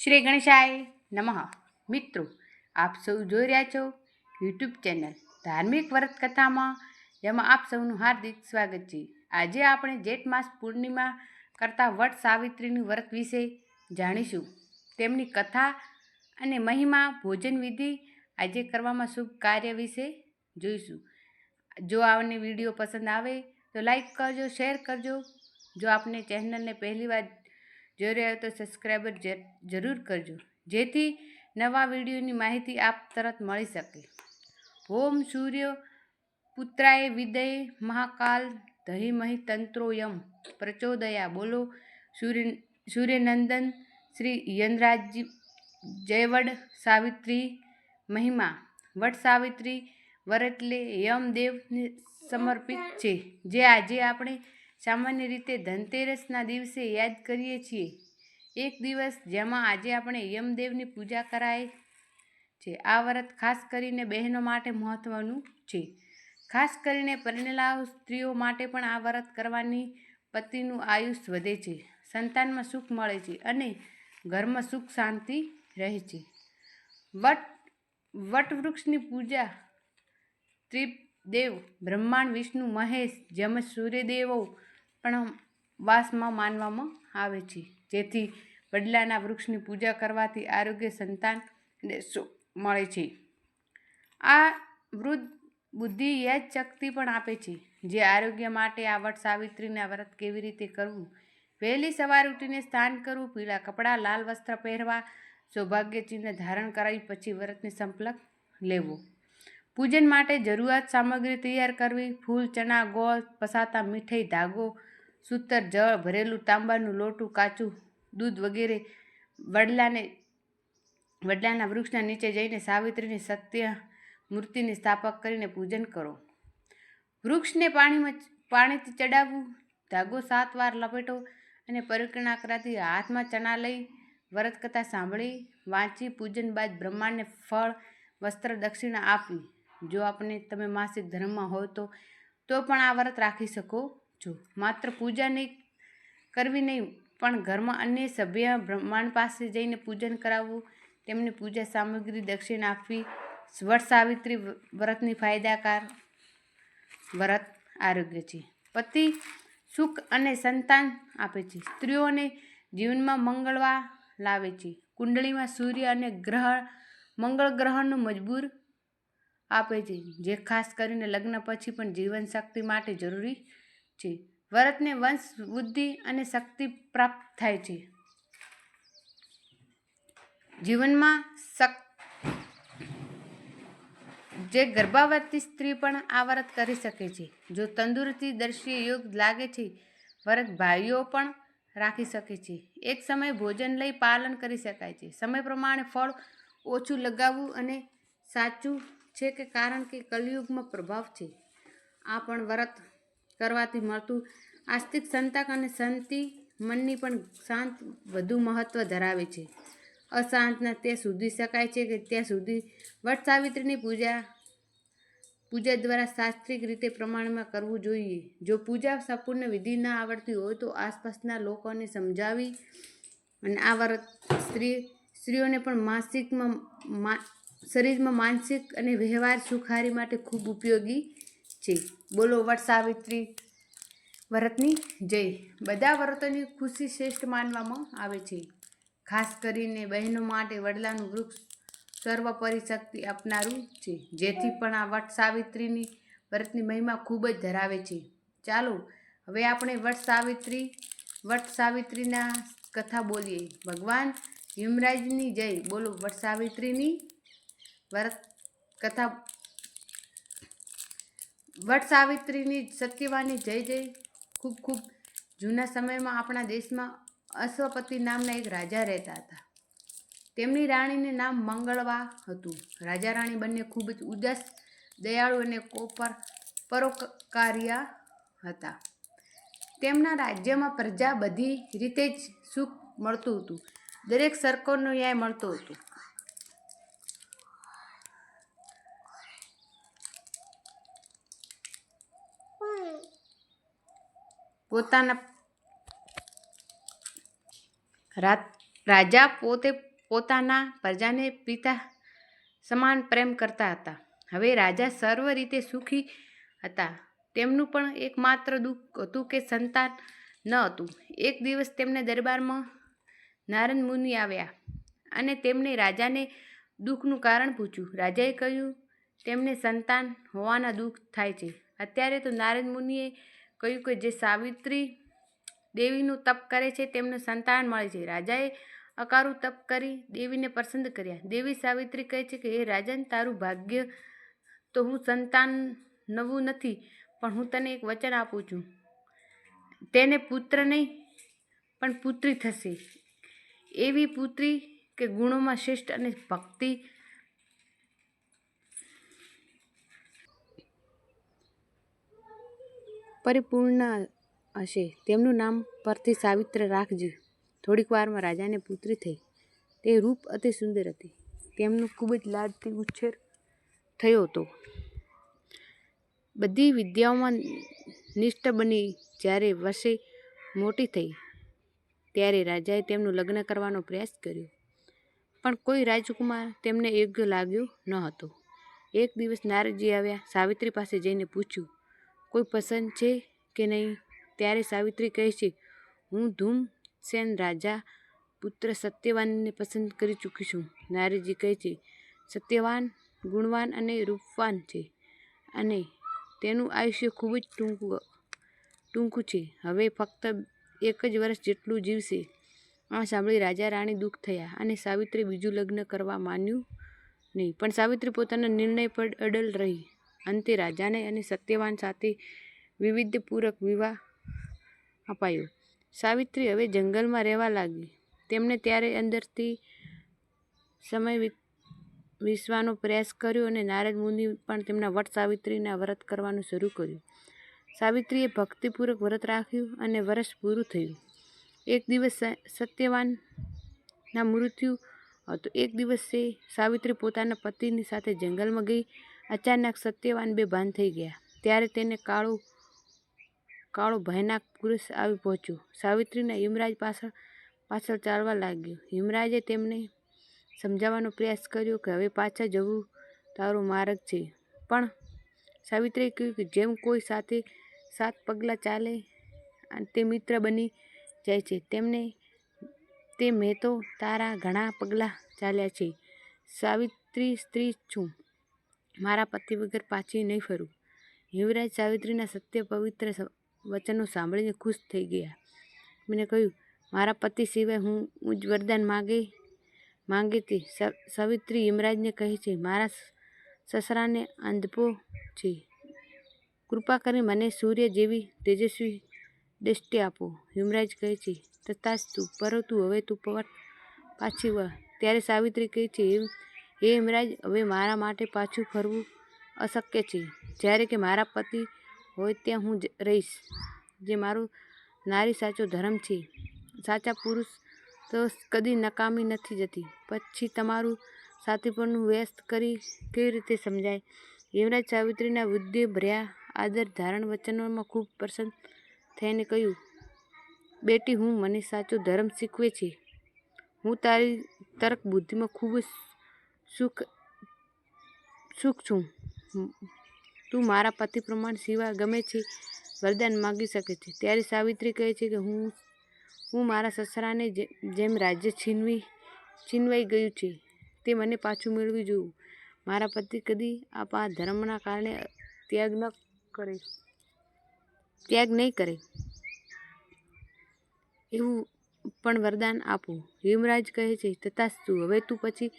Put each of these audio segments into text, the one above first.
શ્રી ગણેશાય નમઃ. મિત્રો, આપ સૌ જોઈ રહ્યા છો યુટ્યુબ ચેનલ ધાર્મિક વ્રત કથામાં જેમાં આપ સૌનું હાર્દિક સ્વાગત છે. આજે આપણે જેઠ માસ પૂર્ણિમા કરતા વટ સાવિત્રીનું વ્રત વિશે જાણીશું. તેમની કથા અને મહિમા, ભોજન વિધિ આજે કરવામાં શુભ કાર્ય વિશે જોઈશું. જો આવને વીડિયો પસંદ આવે તો લાઈક કરજો, શેર કરજો. જો આપને ચેનલને પહેલી વાર જોઈ રહ્યા તો સબસ્ક્રાઈબર જ- જરૂર કરજો. જેથી નવા વિડીયોની માહિતી આપ તરત મળી શકે. ઓમ સૂર્ય પુત્રાય વિદય મહાકાલ દહીમહી તંત્રોયમ પ્રચોદયા. બોલો, સૂર્ય, સૂર્યનંદન, શ્રી યનરાજજી જયવડ સાવિત્રી મહિમા. વટ સાવિત્રી વરટલે યમદેવને સમર્પિત છે. જે આજે આપણે સામાન્ય રીતે ધનતેરસના દિવસે યાદ કરીએ છીએ. એક દિવસ જેમાં આજે આપણે યમદેવની પૂજા કરાય છે. આ વ્રત ખાસ કરીને બહેનો માટે મહત્ત્વનું છે. ખાસ કરીને પરિણેલા સ્ત્રીઓ માટે પણ આ વ્રત કરવાની પતિનું આયુષ વધે છે. સંતાનમાં સુખ મળે છે અને ઘરમાં સુખ શાંતિ રહે છે. વટ, વટવૃક્ષની પૂજા ત્રિદેવ બ્રહ્માંડ, વિષ્ણુ, મહેશ જેમ સૂર્યદેવો પણ વાસમાં માનવામાં આવે છે. જેથી વડલાના વૃક્ષની પૂજા કરવાથી આરોગ્ય, સંતાન મળે છે. આ વૃદ્ધ બુદ્ધિ યાદ શક્તિ પણ આપે છે. જે આરોગ્ય માટે આ વટ સાવિત્રીના વ્રત કેવી રીતે કરવું? વહેલી સવારે ઉઠીને સ્નાન કરવું, પીળા કપડાં, લાલ વસ્ત્ર પહેરવા, સૌભાગ્ય ચિહ્ન ધારણ કરાવી, પછી વ્રતને સંપલક લેવો. પૂજન માટે જરૂરિયાત સામગ્રી તૈયાર કરવી, ફૂલ, ચણા, ગોળ, પસાતા મીઠાઈ, ધાગો સૂતર, જળ, ભરેલું તાંબાનું લોટું, કાચું દૂધ વગેરે વડલાને, વડલાના વૃક્ષના નીચે જઈને સાવિત્રીની સત્ય મૂર્તિની સ્થાપક કરીને પૂજન કરો. વૃક્ષને પાણીમાં પાણીથી ચડાવવું, ધાગો સાત વાર લપેટો અને પરિક્રમા કરાતી હાથમાં ચણા લઈ વ્રત કથા સાંભળી, વાંચી, પૂજન બાદ બ્રહ્માંડને ફળ, વસ્ત્ર દક્ષિણા આપવી. જો આપણે તમે માસિક ધર્મમાં હોય તો તો પણ આ વ્રત રાખી શકો. છો. માત્ર પૂજા નહીં, કરવી નહીં, પણ ઘરમાં અન્ય સભ્ય બ્રહ્માંડ પાસે જઈને પૂજન કરાવવું, તેમને પૂજા સામગ્રી દક્ષિણ આપવી, વટ સાવિત્રી વ્રતની ફાયદાકાર વ્રત આરોગ્ય છે. પતિ સુખ અને સંતાન આપે છે. સ્ત્રીઓને જીવનમાં મંગળવા લાવે છે. કુંડળીમાં સૂર્ય અને ગ્રહ, મંગળ ગ્રહણનું મજબૂર આપે છે, જે ખાસ કરીને લગ્ન પછી પણ જીવન શક્તિ માટે જરૂરી છે વ્રતને વંશ, બુદ્ધિ અને શક્તિ પ્રાપ્ત થાય છે. જીવનમાં શક, જે ગર્ભાવતી સ્ત્રી પણ આ વ્રત કરી શકે છે. જો તંદુરસ્તી દર્શીય યોગ લાગે છે, વ્રત ભાઈઓ પણ રાખી શકે છે. એક સમય ભોજન લઈ પાલન કરી શકાય છે. સમય પ્રમાણે ફળ ઓછું લગાવવું અને સાચું છે કે કારણ કે કલયુગમાં પ્રભાવ છે. આ પણ વ્રત કરવાથી મળતું આસ્તિક સંતાક અને શાંતિ મનની પણ શાંત વધુ મહત્ત્વ ધરાવે છે. અશાંતના તે સુધી શકાય છે કે ત્યાં સુધી વટ સાવિત્રીની પૂજા પૂજા દ્વારા શાસ્ત્રીક રીતે પ્રમાણમાં કરવું જોઈએ. જો પૂજા સંપૂર્ણ વિધિ ના આવડતી હોય તો આસપાસના લોકોને સમજાવી અને આ વ્રત સ્ત્રી, સ્ત્રીઓને પણ માસિકમાં શરીરમાં માનસિક અને વ્યવહાર સુખારી માટે ખૂબ ઉપયોગી છે. બોલો વટ સાવિત્રી. વ્રતની જય. બધા વ્રતોની ખુશી શ્રેષ્ઠ માનવામાં આવે છે. ખાસ કરીને બહેનો માટે વડલાનું વૃક્ષ સર્વપરી શક્તિ આપનારું છે. જેથી પણ આ વટ સાવિત્રીની વ્રતની મહિમા ખૂબ જ ધરાવે છે. ચાલો, હવે આપણે વટ સાવિત્રી, વટ સાવિત્રીના કથા બોલીએ. ભગવાન યમરાજની જય. બોલો, વટ સાવિત્રીની વ્રત કથા વટ સાવિત્રીની સત્યવાની જય જય. ખૂબ ખૂબ જૂના સમયમાં આપણા દેશમાં અશ્વપતિ નામના એક રાજા રહેતા હતા. તેમની રાણીને નામ મંગળવા હતું. રાજા રાણી બંને ખૂબ જ ઉદાસ, દયાળુ અને કોપર પરોપકાર્યા હતા. તેમના રાજ્યમાં પ્રજા બધી રીતે જ સુખ મળતું હતું. દરેક સરકારનો ન્યાય મળતો હતો. પોતાના રાજા પોતે પોતાના પ્રજાને પિતા સમાન પ્રેમ કરતા હતા. હવે રાજા સર્વ રીતે સુખી હતા. તેમનું પણ એકમાત્ર દુઃખ હતું કે સંતાન ન હતું. એક દિવસ તેમને દરબારમાં નારદ મુનિ આવ્યા અને તેમણે રાજાને દુઃખનું કારણ પૂછ્યું. રાજાએ કહ્યું, તેમને સંતાન હોવાના દુઃખ થાય છે. અત્યારે તો નારદ મુનિએ કહ્યું કે જે સાવિત્રી દેવીનું તપ કરે છે, તેમને સંતાન મળે છે. રાજાએ અકારું તપ કરી દેવીને પસંદ કર્યા. દેવી સાવિત્રી કહે છે કે, હે રાજન, તારું ભાગ્ય તો હું સંતાન નવું નથી, પણ હું તને એક વચન આપું છું. તેને પુત્ર નહીં, પણ પુત્રી થશે. એવી પુત્રી કે ગુણોમાં શ્રેષ્ઠ અને ભક્તિ પરિપૂર્ણ હશે. તેમનું નામ પરથી સાવિત્ર રાખજે. થોડીક વારમાં રાજાને પુત્રી થઈ. તે રૂપ અતિ સુંદર હતી. તેમનું ખૂબ જ લાડથી ઉછેર થયો હતો. બધી વિદ્યાઓમાં નિષ્ઠ બની જ્યારે વર્ષે મોટી થઈ, ત્યારે રાજાએ તેમનું લગ્ન કરવાનો પ્રયાસ કર્યો. પણ કોઈ રાજકુમાર તેમને યોગ્ય લાગ્યો ન હતો. એક દિવસ નારદજી આવ્યા સાવિત્રી પાસે જઈને પૂછ્યું કોઈ પસંદ છે કે નહીં ત્યારે સાવિત્રી કહે છે, હું ધૂમસેન રાજા પુત્ર સત્યવાનને પસંદ કરી ચૂકી છું. નારીજી કહે છે, સત્યવાન, ગુણવાન અને રૂપવાન છે અને તેનું આયુષ્ય ખૂબ જ ટૂંકું ટૂંકું છે. હવે ફક્ત એક જ વર્ષ જેટલું જીવશે. આ સાંભળી રાજા રાણી દુઃખ થયા અને સાવિત્રી બીજું લગ્ન કરવા માન્યું નહીં. પણ સાવિત્રી પોતાના નિર્ણય પર અડલ રહી. અંતે રાજાને અને સત્યવાન સાથે વિવિધપૂર્વક વિવાહ અપાયો. સાવિત્રી હવે જંગલમાં રહેવા લાગી. તેમણે ત્યારે અંદરથી સમય વિશ્વાનો પ્રયાસ કર્યો અને નારદ મુનિ પણ તેમના વટ સાવિત્રીના વ્રત કરવાનું શરૂ કર્યું. સાવિત્રીએ ભક્તિપૂર્વક વ્રત રાખ્યું અને વર્ષ પૂરું થયું. એક દિવસ સત્યવાનના મૃત્યુ હતું. એક દિવસે સાવિત્રી પોતાના પતિની સાથે જંગલમાં ગઈ. અચાનક સત્યવાન બેભાન થઈ ગયા. ત્યારે તેને કાળો કાળો ભયનાક પુરુષ આવી પહોંચ્યો. સાવિત્રીના હિમરાજ પાછળ પાછળ ચાલવા લાગ્યો. હિમરાજે તેમને સમજાવવાનો પ્રયાસ કર્યો કે હવે પાછા જવું તારો માર્ગ છે. પણ સાવિત્રીએ કહ્યું કે જેમ કોઈ સાથે સાત પગલાં ચાલે અને તે મિત્ર બની જાય છે, તેમને, તે મેં તો તારા ઘણા પગલાં ચાલ્યા છે. સાવિત્રી સ્ત્રી છું. મારા પતિ વગર પાછી નહીં ફરું. યુવરાજ સાવિત્રીના સત્ય પવિત્ર વચનો સાંભળીને ખુશ થઈ ગયા. મને કહ્યું, મારા પતિ સિવાય હું ઉચ્ચ વરદાન માગે માંગે સવિત્રી યમરાજને કહે છે, મારા સસરાને અંધપો છે. કૃપા કરી મને સૂર્ય જેવી તેજસ્વી દૃષ્ટિ આપો. યુમરાજ કહે છે, તથાસ્તુ, પરંતુ હવે તું પવન પાછી વળ ત્યારે સાવિત્રી કહે છે હે યમરાજ, હવે મારા માટે પાછું ફરવું અશક્ય છે. જ્યારે કે મારા પતિ હોય ત્યાં હું રહીશ, જે મારું નારી સાચો ધર્મ છે. સાચા પુરુષ તો કદી નકામી નથી જતી. પછી તમારું સાથીપણનું વ્યસ્ત કરી કેવી રીતે સમજાય? યમરાજ સાવિત્રીના બુદ્ધિ ભર્યા આદર ધારણ વચનોમાં ખૂબ પ્રસન્ન થઈને કહ્યું, બેટી, હું મને સાચો ધર્મ શીખવે છે. હું તારી તર્ક બુદ્ધિમાં ખૂબ જ સુખ સુખ છું. તું મારા પતિ પ્રમાણ સિવાય ગમે છે, વરદાન માગી શકે છે. ત્યારે સાવિત્રી કહે છે કે હું હું મારા સસરાને જેમ રાજ્ય છીનવી, છીનવાઈ ગયું છે, તે મને પાછું મેળવી જોયું મારા પતિ કદી આપા ધર્મના કારણે ત્યાગ ન કરે. ત્યાગ નહીં કરે. એવું પણ વરદાન આપો. હિમરાજ કહે છે, તથાસ્તુ, હવે તું પછી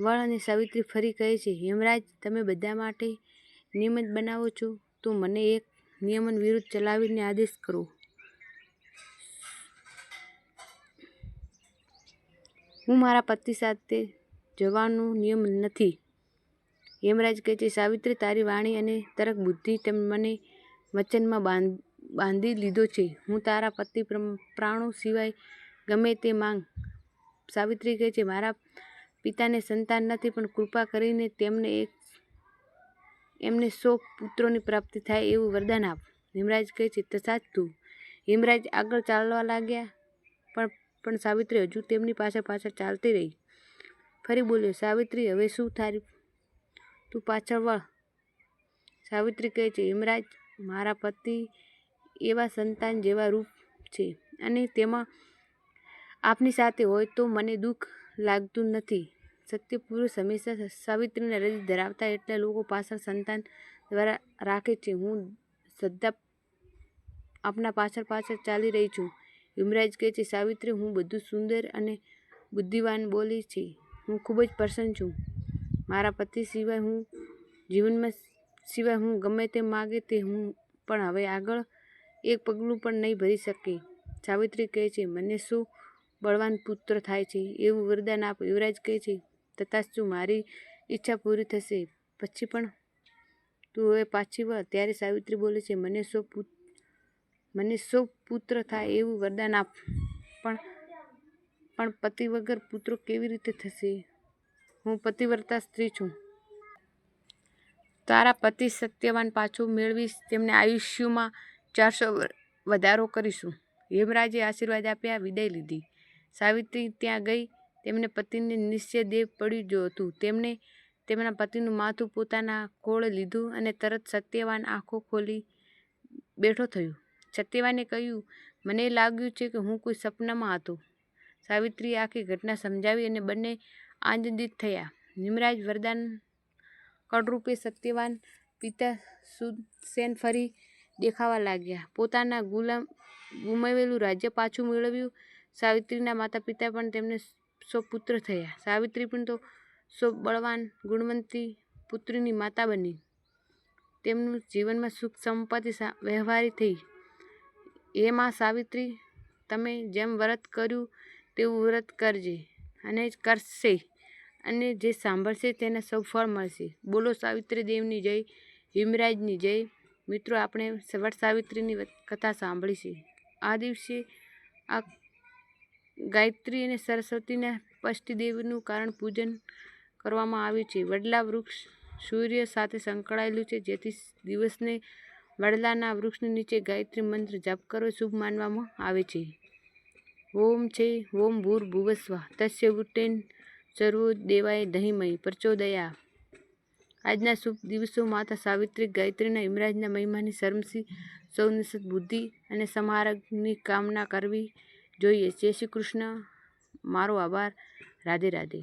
વળ અને સાવિત્રી ફરી કહે છે, હેમરાજ, તમે બધા માટે નિયમિત બનાવો છો, તો મને એક નિયમન વિરુદ્ધ ચલાવીને આદેશ કરો. હું મારા પતિ સાથે જવાનું નિયમ નથી. હેમરાજ કહે છે, સાવિત્રી, તારી વાણી અને તરક બુદ્ધિ તમે મને વચનમાં બાંધ, બાંધી લીધો છે. હું તારા પતિ પ્રાણો સિવાય ગમે તે માંગ. સાવિત્રી કહે છે, મારા પિતાને સંતાન નથી, પણ કૃપા કરીને તેમને એક એમને સો પુત્રોની પ્રાપ્તિ થાય એવું વરદાન આપ. હિમરાજ કહે છે તથા તું. હિમરાજ આગળ ચાલવા લાગ્યા, પણ પણ સાવિત્રી હજુ તેમની પાછળ પાછળ ચાલતી રહી. ફરી બોલ્યો, સાવિત્રી, હવે શું થારી તું પાછળ વળ. સાવિત્રી કહે છે, હિમરાજ, મારા પતિ એવા સંતાન જેવા રૂપ છે અને તેમાં આપની સાથે હોય તો મને દુઃખ લાગતું નથી. સત્ય પુરુષ હંમેશા સાવિત્રીને હૃદય ધરાવતા એટલે લોકો પાછળ સંતાન દ્વારા રાખે છે. હું શ્રદ્ધા આપના પાછળ પાછળ ચાલી રહી છું. યુમરાજ કહે છે, સાવિત્રી, હું બધું સુંદર અને બુદ્ધિવાન બોલી છે. હું ખૂબ જ પ્રસન્ન છું. મારા પતિ સિવાય હું જીવનમાં સિવાય હું ગમે તે માગે તે હું પણ હવે આગળ એક પગલું પણ નહીં ભરી શકે સાવિત્રી કહે છે, મને શું બળવાન પુત્ર થાય છે. એવું વરદાન આપ યુવરાજ કહે છે, તથાસ્તુ, મારી ઈચ્છા પૂરી થશે. પછી પણ તું હવે પાછી વળ. ત્યારે સાવિત્રી બોલે છે, મને સો મને સો પુત્ર થાય એવું વરદાન આપ. પણ પણ પતિ વગર પુત્રો કેવી રીતે થશે? હું પતિવ્રતા સ્ત્રી છું. તારા પતિ સત્યવાન પાછું મેળવીશ. તેમને આયુષ્યમાં ચારસો વધારો કરીશું. હેમરાજે આશીર્વાદ આપ્યા, વિદાય લીધી. સાવિત્રી ત્યાં ગઈ. તેમને પતિને નિશ્ચય દેવ પડ્યું જો હતું. તેમણે તેમના પતિનું માથું પોતાના કોળે લીધું અને તરત સત્યવાન આંખો ખોલી બેઠો થયો. સત્યવાને કહ્યું, મને લાગ્યું છે કે હું કોઈ સપનામાં હતો. સાવિત્રીએ આખી ઘટના સમજાવી અને બંને આનંદિત થયા. નિમરાજ વરદાન કળરૂપે સત્યવાન પિતા સુદસેન ફરી દેખાવા લાગ્યા. પોતાના ગુલામ ગુમાવેલું રાજ્ય પાછું મેળવ્યું. સાવિત્રીના માતા પિતા પણ તેમને સો પુત્ર થયા. સાવિત્રી પણ તો સો બળવાન, ગુણવંતી પુત્રીની માતા બની. તેમનું જીવનમાં સુખ, સંપત્તિ વ્યવહારી થઈ. એ માં સાવિત્રી, તમે જેમ વ્રત કર્યું તેવું વ્રત કરજે અને કરશે અને જે સાંભળશે તેને સૌ ફળ મળશે. બોલો સાવિત્રી દેવની જય, હિમરાજની જય. મિત્રો, આપણે વટ સાવિત્રીની કથા સાંભળી છે. આ દિવસે આ ગાયત્રી અને સરસ્વતીના પષ્ટિદેવનું કારણ પૂજન કરવામાં આવ્યું છે. વડલા વૃક્ષ સૂર્ય સાથે સંકળાયેલું છે, જેથી દિવસને વડલાના વૃક્ષની નીચે ગાયત્રી મંત્ર જાપ કરવો શુભ માનવામાં આવે છે. ઓમ છે, ઓમ ભૂર ભુવસ્વા, તસ્ય ઉટ્ટેન સર્વો દેવાય દહીંમય પ્રચોદયા. આજના શુભ દિવસો માતા સાવિત્રી ગાયત્રીના ઇમરાજના મહિમાની શરમસી સૌની સદબુદ્ધિ અને સમારકની કામના કરવી જોઈએ. જય શ્રી કૃષ્ણ. મારો આભાર. રાધે રાધે.